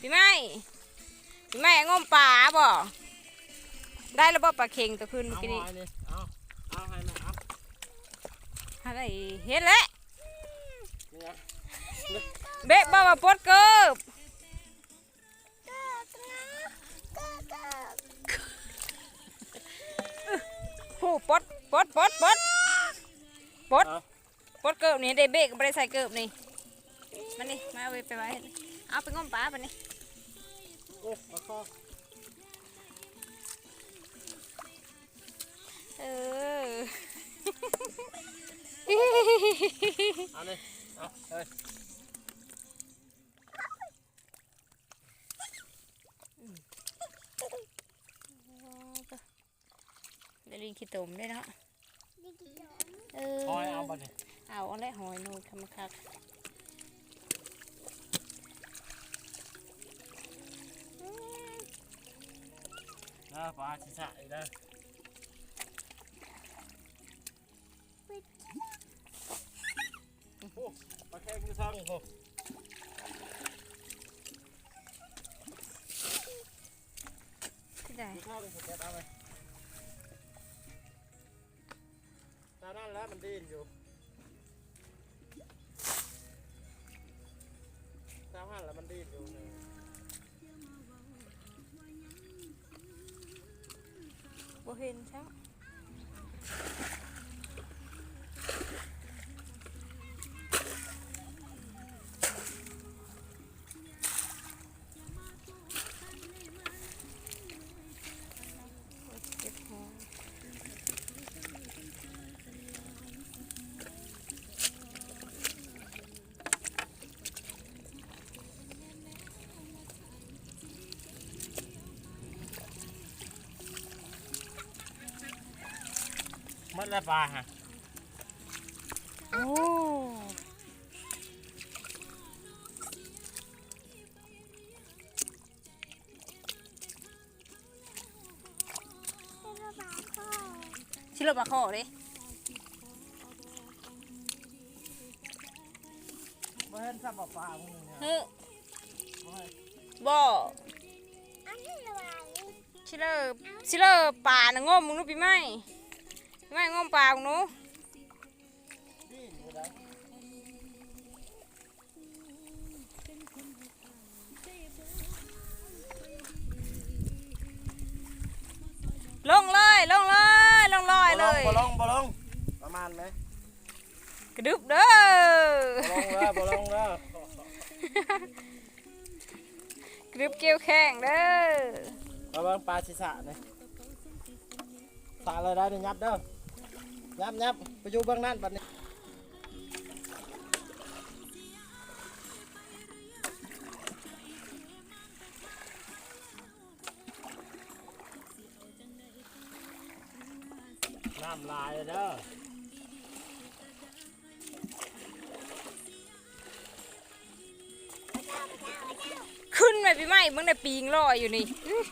พี่ไม้พี่ไม้งมป่าบ่ได้แล้วบ่ปลาเค็งตัวคืนเมื่อเอากี้หนี้อยนี่เอาเอาให้แม่เอาอะไรเฮ็ดแล้วนี่ไงเบ๊ะบ่มาปลดเกิบผู้ปลดปลดปลดปลดปลดเอาปลดเกิบนี่ได้เบ๊ะก็บ่ได้ใส่เกิบนี่มานี่มาเอาไปไปไว้ เอาไปงมป่าไปนี่โอ้เอาคอเออเอาเลยเอาเฮ้ยเดี๋ยวลิงขี้ตมด้วยเนาะเออหอยเอาบ่เลยเอาเอาและหอยนูนคำคัก เอาปลาชิสะอีกแล้วโอ้ปลาแข้งอยู่ทางโอ้ที่ไหนอยู่ทางผมแกะเอาไปตานั่นแล้วมันดิ้นอยู่ตาหันแล้วมันดิ้นอยู่ บ่เห็นช่า มันละปลาฮะโอ้ชิโรบะโคดิบ่เห็นซับปลาพวกนี้เนี่ยเฮ้ยบ่เห็นบ่ชิโรชิโรป่านะงมมึงนู้ปีไหมปี ไหมงมป่ามึงนู้ดิ้นอยู่ได้ลงเลย ลงเลย ลงลอยเลยบ่ลงบ่ลงประมาณไหมกระดึบเด้อบ่ลงแล้วบ่ลงแล้วกระดึบเกี่ยวแข้งเด้อระวังปลาศีรษะนี่สาเลยได้นี่ยับเด้อ ยับยับไปอยู่เบื้องนั้นบัดนี้น้ำลายเด้อขึ้นไปปีไหมมึงได้ปีงลอยอยู่นี่อื้อ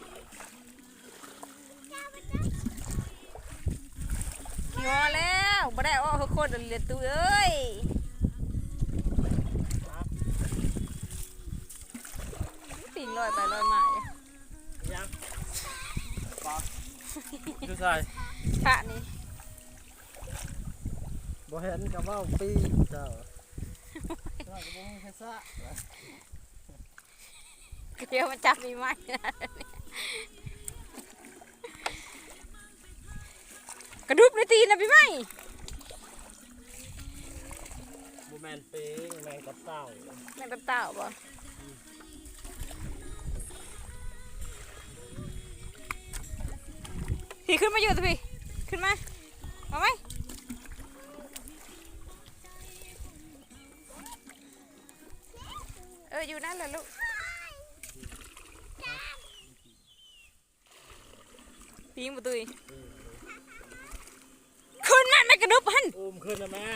งอแล้วบ่ได้อ้อเขาโคตรเหลือตัวเอ้ยปีงลอยไปลอยมาอยู่ยังปลาดูใส่พระนี่บ่เห็นกับว่าปีเจ้าเจ้าก็บ่มีใครซะเดี๋ยวมันจับมีไหม กระดุบในตีนนะพี่ไหมบ่แม่นปีแม่งกับเต้าแม่งตับเต่าบ่พี่ขึ้นมาอยู่สิพี่ ขึ้นมาเอาไหมเอออยู่นั่นแหละลูกปีงประตูอีกขึ้ นนั่นไม่กระดุบหันอุ้มขึ้นนะแม่